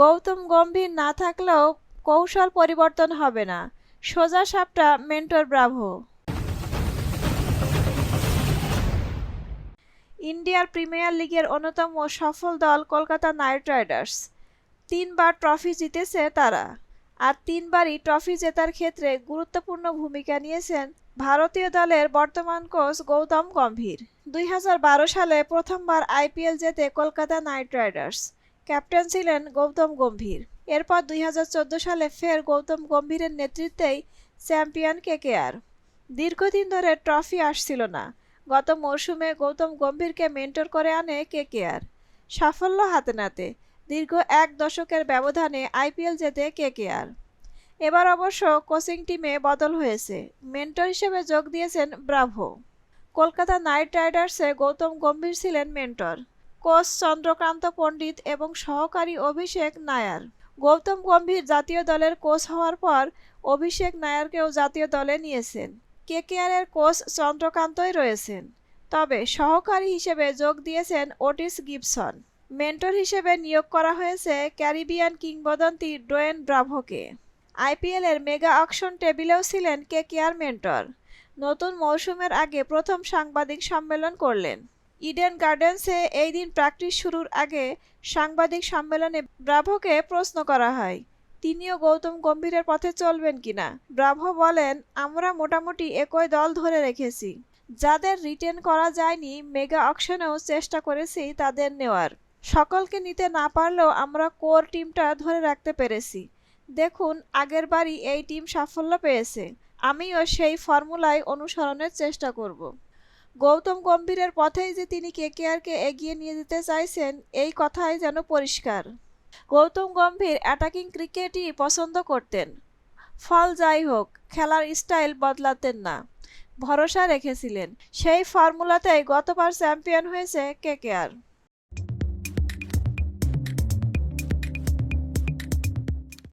গৌতম গম্ভীর না থাকলেও কৌশল পরিবর্তন হবে না। সোজা সাপটা মেন্টর ব্রাভো। ইন্ডিয়ার প্রিমিয়ার লিগের অন্যতম সফল দল কলকাতা নাইট রাইডার্স। তিনবার ট্রফি জিতেছে তারা, আর তিনবারই ট্রফি জেতার ক্ষেত্রে গুরুত্বপূর্ণ ভূমিকা নিয়েছেন ভারতীয় দলের বর্তমান কোচ গৌতম গম্ভীর। দুই হাজার বারো সালে প্রথমবার আইপিএল জেতে কলকাতা নাইট রাইডার্স। ক্যাপ্টেন ছিলেন গৌতম গম্ভীর। এরপর দুই হাজার চোদ্দ সালে ফের গৌতম গম্ভীরের নেতৃত্বেই চ্যাম্পিয়ন কেকেআর। দীর্ঘদিন ধরে ট্রফি আসছিল না। গত মরশুমে গৌতম গম্ভীরকে মেন্টর করে আনে কেকেআর। সাফল্য হাতে নাতে, দীর্ঘ এক দশকের ব্যবধানে আইপিএল জেতে কেকেআর। এবার অবশ্য কোচিং টিমে বদল হয়েছে। মেন্টর হিসেবে যোগ দিয়েছেন ব্রাভো। কলকাতা নাইট রাইডার্সে গৌতম গম্ভীর ছিলেন মেন্টর। কোচ চন্দ্রকান্ত পণ্ডিত এবং সহকারী অভিষেক নায়ার। গৌতম গম্ভীর জাতীয় দলের কোচ হওয়ার পর অভিষেক নায়ারকেও জাতীয় দলে নিয়েছেন। কেকেআরের কোচ চন্দ্রকান্তই রয়েছেন। তবে সহকারী হিসেবে যোগ দিয়েছেন ওটিস গিবসন। মেন্টর হিসেবে নিয়োগ করা হয়েছে ক্যারিবিয়ান কিংবদন্তি ডোয়েন ব্রাভোকে। আইপিএলের মেগা অকশন টেবিলেও ছিলেন কেকেআর মেন্টর। নতুন মৌসুমের আগে প্রথম সাংবাদিক সম্মেলন করলেন। ইডেন গার্ডেন্সে এই দিন প্র্যাকটিস শুরুর আগে সাংবাদিক সম্মেলনে ব্রাভোকে প্রশ্ন করা হয়, তিনিও গৌতম গম্ভীরের পথে চলবেন কিনা? ব্রাভো বলেন, আমরা মোটামুটি একই দল ধরে রেখেছি। যাদের রিটেন করা যায়নি মেগা অকশনেও চেষ্টা করেছি তাদের নেওয়ার। সকলকে নিতে না পারলেও আমরা কোর টিমটা ধরে রাখতে পেরেছি। দেখুন, আগের বারই এই টিম সাফল্য পেয়েছে। আমিও সেই ফর্মুলায় অনুসরণের চেষ্টা করব। গৌতম গম্ভীরের পথেই যে তিনি কেকেআরকে এগিয়ে নিয়ে যেতে চাইছেন, এই কথাই যেন পরিষ্কার। গৌতম গম্ভীর অ্যাটাকিং ক্রিকেটই পছন্দ করতেন। ফল যাই হোক, খেলার স্টাইল বদলাতেন না। ভরসা রেখেছিলেন। সেই ফর্মুলাতেই গতবার চ্যাম্পিয়ন হয়েছে কেকেআর